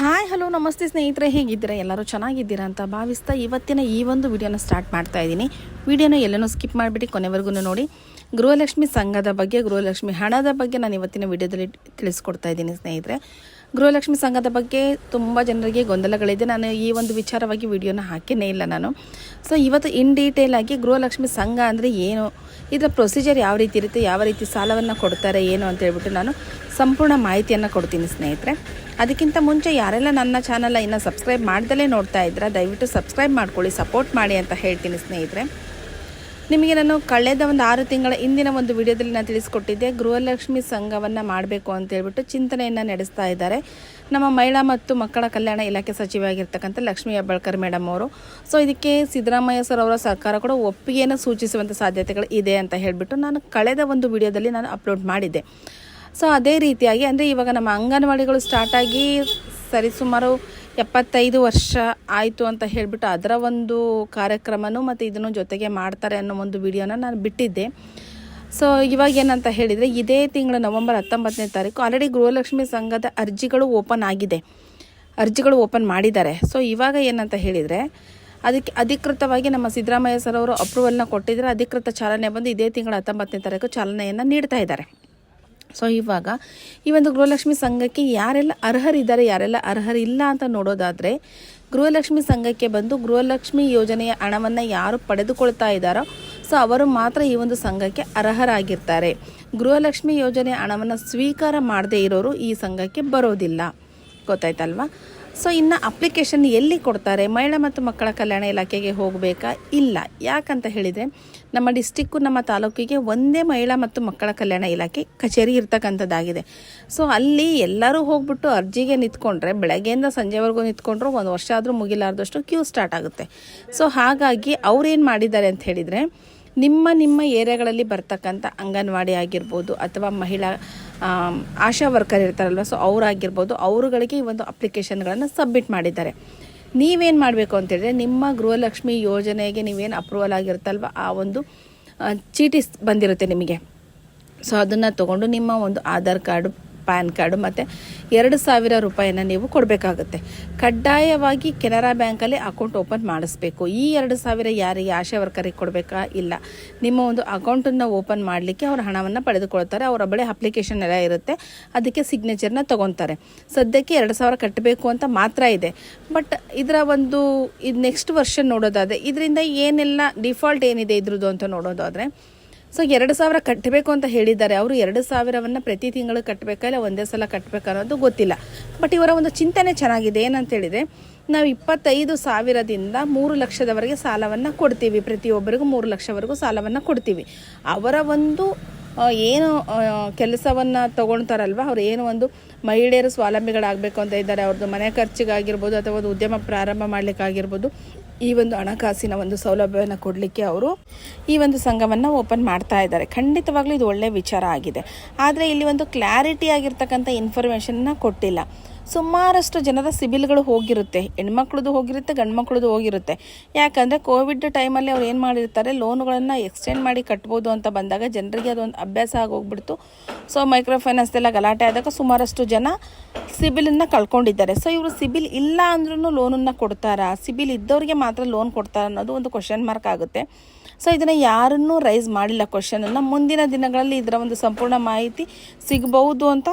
Hi hello ನಮಸ್ತೆ ಸ್ನೇಹಿತರೆ, ಹೇಗಿದ್ದೀರಾ? ಎಲ್ಲರೂ ಚೆನ್ನಾಗಿದ್ದೀರಾ ಅಂತ ಭಾವಿಸ್ತಾ ಇವತ್ತಿನ ಈ ಒಂದು ವಿಡಿಯೋನ ಸ್ಟಾರ್ಟ್ ಮಾಡ್ತಾ ಇದ್ದೀನಿ. ವಿಡಿಯೋನ ಎಲ್ಲನೂ ಸ್ಕಿಪ್ ಮಾಡಿಬಿಟ್ಟು ಕೊನೆವರೆಗೂ ನೋಡಿ. ಗೃಹಲಕ್ಷ್ಮಿ ಸಂಘದ ಬಗ್ಗೆ, ಗೃಹಲಕ್ಷ್ಮಿ ಹಣದ ಬಗ್ಗೆ ನಾನು ಇವತ್ತಿನ ವಿಡಿಯೋದಲ್ಲಿ ತಿಳಿಸ್ಕೊಡ್ತಾ ಇದ್ದೀನಿ ಸ್ನೇಹಿತರೆ. ಗೃಹಲಕ್ಷ್ಮಿ ಸಂಘದ ಬಗ್ಗೆ ತುಂಬ ಜನರಿಗೆ ಗೊಂದಲಗಳಿದೆ. ನಾನು ಈ ಒಂದು ವಿಚಾರವಾಗಿ ವಿಡಿಯೋನ ಹಾಕಿನೇ ಇಲ್ಲ ನಾನು. ಸೊ ಇವತ್ತು ಇನ್ ಡೀಟೇಲ್ ಆಗಿ ಗೃಹಲಕ್ಷ್ಮಿ ಸಂಘ ಅಂದರೆ ಏನು? ಇದರ ಪ್ರೊಸೀಜರ್ ಯಾವ ರೀತಿ ಇರುತ್ತೆ? ಯಾವ ರೀತಿ ಸಾಲವನ್ನು ಕೊಡ್ತಾರೆ? ಏನು ಅಂತ ಹೇಳ್ಬಿಟ್ಟು ನಾನು ಸಂಪೂರ್ಣ ಮಾಹಿತಿಯನ್ನು ಕೊಡ್ತೀನಿ ಸ್ನೇಹಿತರೆ. ಅದಕ್ಕಿಂತ ಮುಂಚೆ ಯಾರೆಲ್ಲ ನನ್ನ ಚಾನಲ್ ಇನ್ನೂ ಸಬ್ಸ್ಕ್ರೈಬ್ ಮಾಡ್ದಲೇ ನೋಡ್ತಾ ಇದ್ದೀರಾ, ದಯವಿಟ್ಟು ಸಬ್ಸ್ಕ್ರೈಬ್ ಮಾಡ್ಕೊಳ್ಳಿ ಸಪೋರ್ಟ್ ಮಾಡಿ ಅಂತ ಹೇಳ್ತೀನಿ ಸ್ನೇಹಿತರೆ. ನಿಮಗೆ ನಾನು ಕಳೆದ ಒಂದು ಆರು ತಿಂಗಳ ಹಿಂದಿನ ಒಂದು ವಿಡಿಯೋದಲ್ಲಿ ನಾನು ತಿಳಿಸ್ಕೊಟ್ಟಿದ್ದೆ, ಗೃಹಲಕ್ಷ್ಮಿ ಸಂಘವನ್ನು ಮಾಡಬೇಕು ಅಂತ ಹೇಳ್ಬಿಟ್ಟು ಚಿಂತನೆಯನ್ನು ನಡೆಸ್ತಾ ಇದ್ದಾರೆ. ನಮ್ಮ ಮಹಿಳಾ ಮತ್ತು ಮಕ್ಕಳ ಕಲ್ಯಾಣ ಇಲಾಖೆ ಸಚಿವೆಯಾಗಿರ್ತಕ್ಕಂಥ ಲಕ್ಷ್ಮೀ ಹೆಬ್ಬಾಳ್ಕರ್ ಮೇಡಮ್ ಅವರು. ಸೊ ಇದಕ್ಕೆ ಸಿದ್ದರಾಮಯ್ಯ ಸರ್ ಅವರ ಸರ್ಕಾರ ಕೂಡ ಒಪ್ಪಿಗೆಯನ್ನು ಸೂಚಿಸುವಂಥ ಸಾಧ್ಯತೆಗಳು ಇದೆ ಅಂತ ಹೇಳಿಬಿಟ್ಟು ನಾನು ಕಳೆದ ಒಂದು ವಿಡಿಯೋದಲ್ಲಿ ನಾನು ಅಪ್ಲೋಡ್ ಮಾಡಿದ್ದೆ. ಸೊ ಅದೇ ರೀತಿಯಾಗಿ ಅಂದರೆ ಇವಾಗ ನಮ್ಮ ಅಂಗನವಾಡಿಗಳು ಸ್ಟಾರ್ಟಾಗಿ ಸರಿಸುಮಾರು ಎಪ್ಪತ್ತೈದು ವರ್ಷ ಆಯಿತು ಅಂತ ಹೇಳಿಬಿಟ್ಟು ಅದರ ಒಂದು ಕಾರ್ಯಕ್ರಮನೂ ಮತ್ತು ಇದನ್ನು ಜೊತೆಗೆ ಮಾಡ್ತಾರೆ ಅನ್ನೋ ಒಂದು ವಿಡಿಯೋನ ನಾನು ಬಿಟ್ಟಿದ್ದೆ. ಸೊ ಇವಾಗ ಏನಂತ ಹೇಳಿದರೆ, ಇದೇ ತಿಂಗಳು ನವಂಬರ್ ಹತ್ತೊಂಬತ್ತನೇ ತಾರೀಕು ಆಲ್ರೆಡಿ ಗೃಹಲಕ್ಷ್ಮಿ ಸಂಘದ ಅರ್ಜಿಗಳು ಓಪನ್ ಆಗಿದೆ. ಅರ್ಜಿಗಳು ಓಪನ್ ಮಾಡಿದ್ದಾರೆ. ಸೊ ಇವಾಗ ಏನಂತ ಹೇಳಿದರೆ, ಅದಕ್ಕೆ ಅಧಿಕೃತವಾಗಿ ನಮ್ಮ ಸಿದ್ದರಾಮಯ್ಯ ಸರ್ ಅವರು ಅಪ್ರೂವಲ್ನ ಕೊಟ್ಟಿದ್ದಾರೆ ಅಧಿಕೃತ ಚಾಲನೆ ಬಂದು ಇದೇ ತಿಂಗಳ ಹತ್ತೊಂಬತ್ತನೇ ತಾರೀಕು ಚಾಲನೆಯನ್ನು ನೀಡ್ತಾ ಇದ್ದಾರೆ. ಸೊ ಇವಾಗ ಈ ಒಂದು ಗೃಹಲಕ್ಷ್ಮಿ ಸಂಘಕ್ಕೆ ಯಾರೆಲ್ಲ ಅರ್ಹರಿದ್ದಾರೆ, ಯಾರೆಲ್ಲ ಅರ್ಹರಿಲ್ಲ ಅಂತ ನೋಡೋದಾದರೆ, ಗೃಹಲಕ್ಷ್ಮಿ ಸಂಘಕ್ಕೆ ಬಂದು ಗೃಹಲಕ್ಷ್ಮಿ ಯೋಜನೆಯ ಹಣವನ್ನು ಯಾರು ಪಡೆದುಕೊಳ್ತಾ ಇದ್ದಾರೋ ಸೊ ಅವರು ಮಾತ್ರ ಈ ಒಂದು ಸಂಘಕ್ಕೆ ಅರ್ಹರಾಗಿರ್ತಾರೆ. ಗೃಹಲಕ್ಷ್ಮಿ ಯೋಜನೆಯ ಹಣವನ್ನು ಸ್ವೀಕಾರ ಮಾಡದೇ ಇರೋರು ಈ ಸಂಘಕ್ಕೆ ಬರೋದಿಲ್ಲ. ಗೊತ್ತಾಯ್ತಲ್ವಾ? ಸೊ ಇನ್ನು ಅಪ್ಲಿಕೇಶನ್ ಎಲ್ಲಿ ಕೊಡ್ತಾರೆ? ಮಹಿಳಾ ಮತ್ತು ಮಕ್ಕಳ ಕಲ್ಯಾಣ ಇಲಾಖೆಗೆ ಹೋಗಬೇಕಾ? ಇಲ್ಲ. ಯಾಕಂತ ಹೇಳಿದರೆ, ನಮ್ಮ ಡಿಸ್ಟಿಕ್ಕು ನಮ್ಮ ತಾಲೂಕಿಗೆ ಒಂದೇ ಮಹಿಳಾ ಮತ್ತು ಮಕ್ಕಳ ಕಲ್ಯಾಣ ಇಲಾಖೆ ಕಚೇರಿ ಇರ್ತಕ್ಕಂಥದ್ದಾಗಿದೆ. ಸೊ ಅಲ್ಲಿ ಎಲ್ಲರೂ ಹೋಗ್ಬಿಟ್ಟು ಅರ್ಜಿಗೆ ನಿಂತ್ಕೊಂಡ್ರೆ, ಬೆಳಗ್ಗೆಯಿಂದ ಸಂಜೆವರೆಗೂ ನಿಂತ್ಕೊಂಡ್ರು, ಒಂದು ವರ್ಷ ಆದರೂ ಮುಗಿಲಾರ್ದಷ್ಟು ಕ್ಯೂ ಸ್ಟಾರ್ಟ್ ಆಗುತ್ತೆ. ಸೊ ಹಾಗಾಗಿ ಅವ್ರೇನು ಮಾಡಿದ್ದಾರೆ ಅಂತ ಹೇಳಿದರೆ, ನಿಮ್ಮ ನಿಮ್ಮ ಏರಿಯಾಗಳಲ್ಲಿ ಬರ್ತಕ್ಕಂಥ ಅಂಗನವಾಡಿ ಆಗಿರ್ಬೋದು ಅಥವಾ ಮಹಿಳಾ ಆಶಾ ವರ್ಕರ್ ಇರ್ತಾರಲ್ವ ಸೊ ಅವರಾಗಿರ್ಬೋದು. ಅವರುಗಳಿಗೆ ಈ ಒಂದು ಅಪ್ಲಿಕೇಶನ್ಗಳನ್ನು ಸಬ್ಮಿಟ್ ಮಾಡಿದ್ದಾರೆ. ನೀವೇನು ಮಾಡಬೇಕು ಅಂತೇಳಿದ್ರೆ ನಿಮ್ಮ ಗೃಹಲಕ್ಷ್ಮಿ ಯೋಜನೆಗೆ ನೀವೇನು ಅಪ್ರೂವಲ್ ಆಗಿರುತ್ತಲ್ವ, ಆ ಒಂದು ಚೀಟಿ ಬಂದಿರುತ್ತೆ ನಿಮಗೆ. ಸೊ ಅದನ್ನು ತೊಗೊಂಡು ನಿಮ್ಮ ಒಂದು ಆಧಾರ್ ಕಾರ್ಡು ಪ್ಯಾನ್ ಕಾರ್ಡು ಮತ್ತು ಎರಡು ಸಾವಿರ ರೂಪಾಯಿನ ನೀವು ಕೊಡಬೇಕಾಗುತ್ತೆ. ಕಡ್ಡಾಯವಾಗಿ ಕೆನರಾ ಬ್ಯಾಂಕಲ್ಲಿ ಅಕೌಂಟ್ ಓಪನ್ ಮಾಡಿಸ್ಬೇಕು. ಈ ಎರಡು ಸಾವಿರ ಯಾರಿಗೆ ಆಶಾ ವರ್ಕರಿಗೆ ಕೊಡಬೇಕಾ? ಇಲ್ಲ. ನಿಮ್ಮ ಒಂದು ಅಕೌಂಟನ್ನು ಓಪನ್ ಮಾಡಲಿಕ್ಕೆ ಅವರು ಹಣವನ್ನು ಪಡೆದುಕೊಳ್ತಾರೆ. ಅವರ ಬಳಿ ಅಪ್ಲಿಕೇಶನ್ ಎಲ್ಲ ಇರುತ್ತೆ. ಅದಕ್ಕೆ ಸಿಗ್ನೇಚರ್ನ ತೊಗೊತಾರೆ. ಸದ್ಯಕ್ಕೆ ಎರಡು ಸಾವಿರ ಕಟ್ಟಬೇಕು ಅಂತ ಮಾತ್ರ ಇದೆ. ಬಟ್ ಇದರ ಒಂದು ಇದು ನೆಕ್ಸ್ಟ್ ವರ್ಷನ್ ನೋಡೋದಾದರೆ, ಇದರಿಂದ ಏನೆಲ್ಲ ಡಿಫಾಲ್ಟ್ ಏನಿದೆ ಇದ್ರದ್ದು ಅಂತ ನೋಡೋದಾದರೆ ಸೊ ಎರಡು ಸಾವಿರ ಕಟ್ಟಬೇಕು ಅಂತ ಹೇಳಿದ್ದಾರೆ. ಅವರು ಎರಡು ಸಾವಿರವನ್ನು ಪ್ರತಿ ತಿಂಗಳು ಕಟ್ಟಬೇಕಾ ಇಲ್ಲ ಒಂದೇ ಸಲ ಕಟ್ಟಬೇಕಾ ಅನ್ನೋದು ಗೊತ್ತಿಲ್ಲ. ಬಟ್ ಇವರ ಒಂದು ಚಿಂತನೆ ಚೆನ್ನಾಗಿದೆ. ಏನಂತ ಹೇಳಿದರೆ, ನಾವು ಇಪ್ಪತ್ತೈದು ಸಾವಿರದಿಂದ ಮೂರು ಲಕ್ಷದವರೆಗೆ ಸಾಲವನ್ನು ಕೊಡ್ತೀವಿ. ಪ್ರತಿಯೊಬ್ಬರಿಗೂ ಮೂರು ಲಕ್ಷವರೆಗೂ ಸಾಲವನ್ನು ಕೊಡ್ತೀವಿ. ಅವರ ಒಂದು ಏನು ಕೆಲಸವನ್ನು ತೊಗೊಳ್ತಾರಲ್ವ? ಅವ್ರು ಏನು ಒಂದು ಮಹಿಳೆಯರು ಸ್ವಾವಲಂಬಿಗಳಾಗಬೇಕು ಅಂತ ಇದ್ದಾರೆ. ಅವ್ರದ್ದು ಮನೆ ಖರ್ಚಿಗಾಗಿರ್ಬೋದು ಅಥವಾ ಒಂದು ಉದ್ಯಮ ಪ್ರಾರಂಭ ಮಾಡಲಿಕ್ಕಾಗಿರ್ಬೋದು. ಈ ಒಂದು ಹಣಕಾಸಿನ ಒಂದು ಸೌಲಭ್ಯವನ್ನು ಕೊಡಲಿಕ್ಕೆ ಅವರು ಈ ಒಂದು ಸಂಘವನ್ನು ಓಪನ್ ಮಾಡ್ತಾ ಇದ್ದಾರೆ. ಖಂಡಿತವಾಗ್ಲೂ ಇದು ಒಳ್ಳೆಯ ವಿಚಾರ ಆಗಿದೆ. ಆದರೆ ಇಲ್ಲಿ ಒಂದು ಕ್ಲಾರಿಟಿ ಆಗಿರ್ತಕ್ಕಂಥ ಇನ್ಫಾರ್ಮೇಷನ್ನ ಕೊಟ್ಟಿಲ್ಲ. ಸುಮಾರಷ್ಟು ಜನರ ಸಿಬಿಲ್ಗಳು ಹೋಗಿರುತ್ತೆ. ಹೆಣ್ಮಕ್ಳದ್ದು ಹೋಗಿರುತ್ತೆ ಗಂಡು ಮಕ್ಳದ್ದು ಹೋಗಿರುತ್ತೆ. ಯಾಕಂದರೆ ಕೋವಿಡ್ ಟೈಮಲ್ಲಿ ಅವ್ರು ಏನು ಮಾಡಿರ್ತಾರೆ, ಲೋನುಗಳನ್ನು ಎಕ್ಸ್ಟೆಂಡ್ ಮಾಡಿ ಕಟ್ಬೋದು ಅಂತ ಬಂದಾಗ ಜನರಿಗೆ ಅದೊಂದು ಅಭ್ಯಾಸ ಆಗೋಗ್ಬಿಡ್ತು. ಸೊ ಮೈಕ್ರೋ ಫೈನಾನ್ಸ್ದೆಲ್ಲ ಗಲಾಟೆ ಆದಾಗ ಸುಮಾರಷ್ಟು ಜನ ಸಿಬಿಲನ್ನು ಕಳ್ಕೊಂಡಿದ್ದಾರೆ. ಸೊ ಇವರು ಸಿಬಿಲ್ ಇಲ್ಲ ಅಂದ್ರೂ ಲೋನನ್ನು ಕೊಡ್ತಾರಾ? ಸಿಬಿಲ್ ಇದ್ದವ್ರಿಗೆ ಮಾತ್ರ ಲೋನ್ ಕೊಡ್ತಾರ ಅನ್ನೋದು ಒಂದು ಕ್ವಶನ್ ಮಾರ್ಕ್ ಆಗುತ್ತೆ. ಸೊ ಇದನ್ನು ಯಾರನ್ನೂ ರೈಸ್ ಮಾಡಿಲ್ಲ ಕ್ವಶನನ್ನು ಮುಂದಿನ ದಿನಗಳಲ್ಲಿ ಇದರ ಒಂದು ಸಂಪೂರ್ಣ ಮಾಹಿತಿ ಸಿಗಬಹುದು ಅಂತ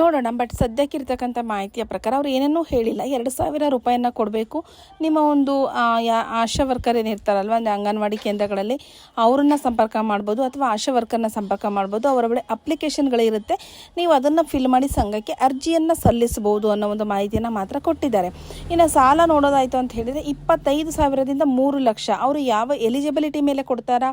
ನೋಡೋಣ ಬಟ್ ಸದ್ಯಕ್ಕೆ ಇರ್ತಕ್ಕಂಥ ಮಾಹಿತಿಯ ಪ್ರಕಾರ ಅವ್ರು ಏನೇನೂ ಹೇಳಿಲ್ಲ. ಎರಡು ಸಾವಿರ ರೂಪಾಯಿಯನ್ನು ಕೊಡಬೇಕು. ನಿಮ್ಮ ಒಂದು ಆಶಾ ವರ್ಕರ್ ಏನಿರ್ತಾರಲ್ವ ಅಂದರೆ ಅಂಗನವಾಡಿ ಕೇಂದ್ರಗಳಲ್ಲಿ, ಅವರನ್ನು ಸಂಪರ್ಕ ಮಾಡ್ಬೋದು ಅಥವಾ ಆಶಾ ವರ್ಕರ್ನ ಸಂಪರ್ಕ ಮಾಡ್ಬೋದು. ಅವರ ಬಳಿ ಅಪ್ಲಿಕೇಶನ್ಗಳಿರುತ್ತೆ ನೀವು ಅದನ್ನು ಫಿಲ್ ಮಾಡಿ ಸಂಘಕ್ಕೆ ಅರ್ಜಿಯನ್ನು ಸಲ್ಲಿಸಬಹುದು ಅನ್ನೋ ಒಂದು ಮಾಹಿತಿಯನ್ನು ಮಾತ್ರ ಕೊಟ್ಟಿದ್ದಾರೆ. ಇನ್ನು ಸಾಲ ನೋಡೋದಾಯಿತು ಅಂತ ಹೇಳಿದರೆ ಇಪ್ಪತ್ತೈದು ಸಾವಿರದಿಂದ ಮೂರು ಲಕ್ಷ. ಅವರು ಯಾವ ಎಲಿಜಿಬಿಲಿಟಿ ಮೇಲೆ ಕೊಡ್ತಾರಾ?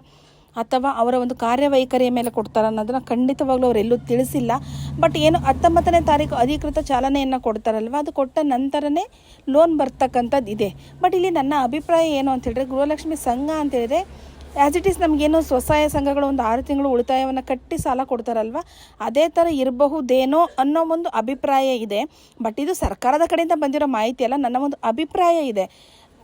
ಅಥವಾ ಅವರ ಒಂದು ಕಾರ್ಯವೈಖರಿಯ ಮೇಲೆ ಕೊಡ್ತಾರೆ ಅನ್ನೋದನ್ನ ಖಂಡಿತವಾಗ್ಲೂ ಅವರೆಲ್ಲೂ ತಿಳಿಸಿಲ್ಲ. ಬಟ್ ಏನು ಹತ್ತೊಂಬತ್ತನೇ ತಾರೀಕು ಅಧಿಕೃತ ಚಾಲನೆಯನ್ನು ಕೊಡ್ತಾರಲ್ವ? ಅದು ಕೊಟ್ಟ ನಂತರನೇ ಲೋನ್ ಬರ್ತಕ್ಕಂಥದ್ದು ಇದೆ. ಬಟ್ ಇಲ್ಲಿ ನನ್ನ ಅಭಿಪ್ರಾಯ ಏನು ಅಂತ ಹೇಳಿದ್ರೆ, ಗೃಹಲಕ್ಷ್ಮಿ ಸಂಘ ಅಂತ ಹೇಳಿದ್ರೆ ಆ್ಯಸ್ ಇಟ್ ಈಸ್ ನಮಗೇನು ಸ್ವಸಹಾಯ ಸಂಘಗಳು ಒಂದು ಆರು ತಿಂಗಳು ಉಳಿತಾಯವನ್ನು ಕಟ್ಟಿ ಸಾಲ ಕೊಡ್ತಾರಲ್ವ? ಅದೇ ಥರ ಇರಬಹುದೇನೋ ಅನ್ನೋ ಒಂದು ಅಭಿಪ್ರಾಯ ಇದೆ. ಬಟ್ ಇದು ಸರ್ಕಾರದ ಕಡೆಯಿಂದ ಬಂದಿರೋ ಮಾಹಿತಿ ಅಲ್ಲ, ನನ್ನ ಒಂದು ಅಭಿಪ್ರಾಯ ಇದೆ.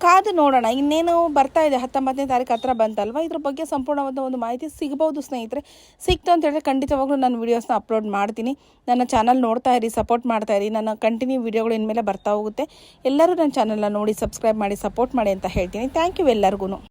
ಕಾದು ನೋಡೋಣ. ಇನ್ನೇನು ಬರ್ತಾ ಇದೆ? ಹತ್ತೊಂಬತ್ತನೇ ತಾರೀಕು ಹತ್ರ ಬಂತಲ್ವ? ಇದ್ರ ಬಗ್ಗೆ ಸಂಪೂರ್ಣವಾದ ಒಂದು ಮಾಹಿತಿ ಸಿಗ್ಬೋದು ಸ್ನೇಹಿತರೆ. ಸಿಕ್ತು ಅಂತ ಹೇಳಿದ್ರೆ ಖಂಡಿತವಾಗ್ಲೂ ನಾನು ವೀಡಿಯೋಸ್ನ ಅಪ್ಲೋಡ್ ಮಾಡ್ತೀನಿ. ನನ್ನ ಚಾನಲ್ ನೋಡ್ತಾ ಇರಿ ಸಪೋರ್ಟ್ ಮಾಡ್ತಾ ಇರಿ. ನನ್ನ ಕಂಟಿನ್ಯೂ ವೀಡಿಯೋಗಳು ಇನ್ಮೇಲೆ ಬರ್ತಾ ಹೋಗುತ್ತೆ. ಎಲ್ಲರೂ ನನ್ನ ಚಾನಲ್ನ ನೋಡಿ ಸಬ್ಸ್ಕ್ರೈಬ್ ಮಾಡಿ ಸಪೋರ್ಟ್ ಮಾಡಿ ಅಂತ ಹೇಳ್ತೀನಿ. ಥ್ಯಾಂಕ್ ಯು ಎಲ್ಲರಿಗೂ